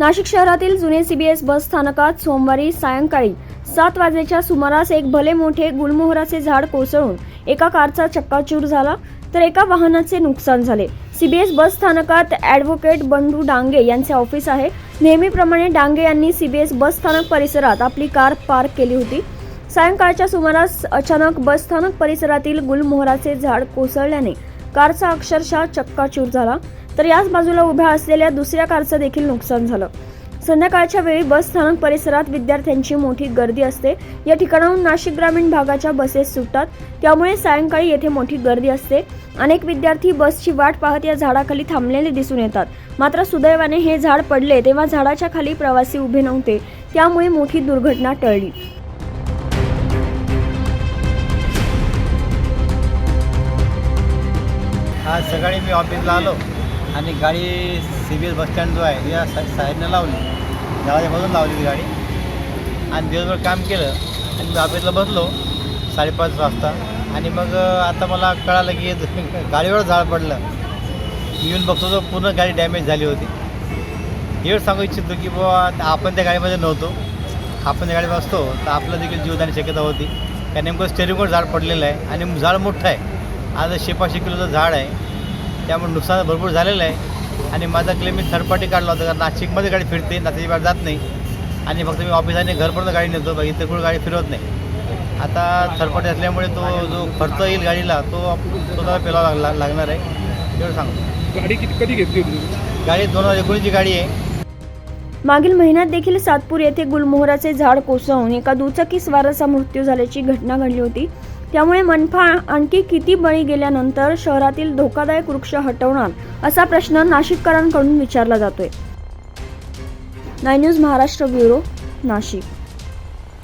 नाशिक शहरातील जुने सीबीएस बस स्थानकात सोमवारी सायंकाळी सात वाजेच्या सुमारास एक भले मोठे गुलमोहराचे झाड कोसळून एका कारचा चक्काचूर झाला तर एका वाहनाचे नुकसान झाले. सीबीएस बस स्थानकात ॲडव्होकेट बंडू डांगे यांचे ऑफिस आहे. नेहमीप्रमाणे डांगे यांनी सीबीएस बस स्थानक परिसरात आपली कार पार्क केली होती. सायंकाळच्या सुमारास अचानक बस स्थानक परिसरातील गुलमोहराचे झाड कोसळल्याने कारचा अक्षरशः चक्काचूर झाला. तर याच बाजूला उभ्या असलेल्या दुसऱ्या कारचं देखील नुकसान झालं. संध्याकाळच्या वेळी बस स्थानक परिसरात विद्यार्थ्यांची मोठी गर्दी असते. या ठिकाणाहून नाशिक ग्रामीण भागाच्या बसेस सुटतात. त्यामुळे सायंकाळी येथे मोठी गर्दी असते. अनेक विद्यार्थी बसची वाट पाहत या झाडाखाली थांबलेले दिसून येतात. मात्र सुदैवाने हे झाड पडले तेव्हा झाडाच्या खाली प्रवासी उभे नव्हते. त्यामुळे मोठी दुर्घटना टळली. आज सकाळी मी ऑफिसला आलो आणि गाडी सी बी एस बसस्टँड जो आहे या सा साईडनं लावली. दरवाजामधून लावली ती गाडी. आणि दिवसभर काम केलं आणि मी ऑफिसला बसलो साडेपाच वाजता. आणि मग आता मला कळालं की गाडीवर झाड पडलं. येऊन बघतो तर पूर्ण गाडी डॅमेज झाली होती. एवढं सांगू इच्छितो की बुवा आपण त्या गाडीमध्ये नव्हतो. आपण त्या गाडीमध्ये असतो तर आपलं देखील जीवदानी शक्यता होती. त्या नेमकं स्टेरिंगवर झाड पडलेलं आहे आणि झाड मोठं आहे. आज शेपाशे किलोचं झाड आहे. त्यामुळे नुकसान भरपूर झालेलं आहे. आणि माझा क्लेम मी थर्ड पार्टी काढला होता कारण नाशिकमध्ये गाडी फिरते नाशिकची बाहेर जात नाही. आणि फक्त मी ऑफिसाने घरपर्यंत गाडी नेतो बाकी इतर कुठं गाडी फिरवत नाही. आता थर्ड पार्टी असल्यामुळे तो जो खर्च येईल गाडीला तो स्वतःला पेलावा लागला लागणार आहे. एवढं सांगतो. गाडी किती कधी घेतली होती गाडी दोन हजार एकोणीसची गाडी आहे. मागील महिन्यात देखील सातपूर येथे गुलमोहराचे झाड कोसळून एका दुचाकी स्वाराचा मृत्यू झाल्याची घटना घडली होती. त्यामुळे मनपा आणखी किती बळी गेल्यानंतर शहरातील धोकादायक वृक्ष हटवणार असा प्रश्न नाशिककरांकडून विचारला जातोय. नाय न्यूज महाराष्ट्र ब्युरो नाशिक.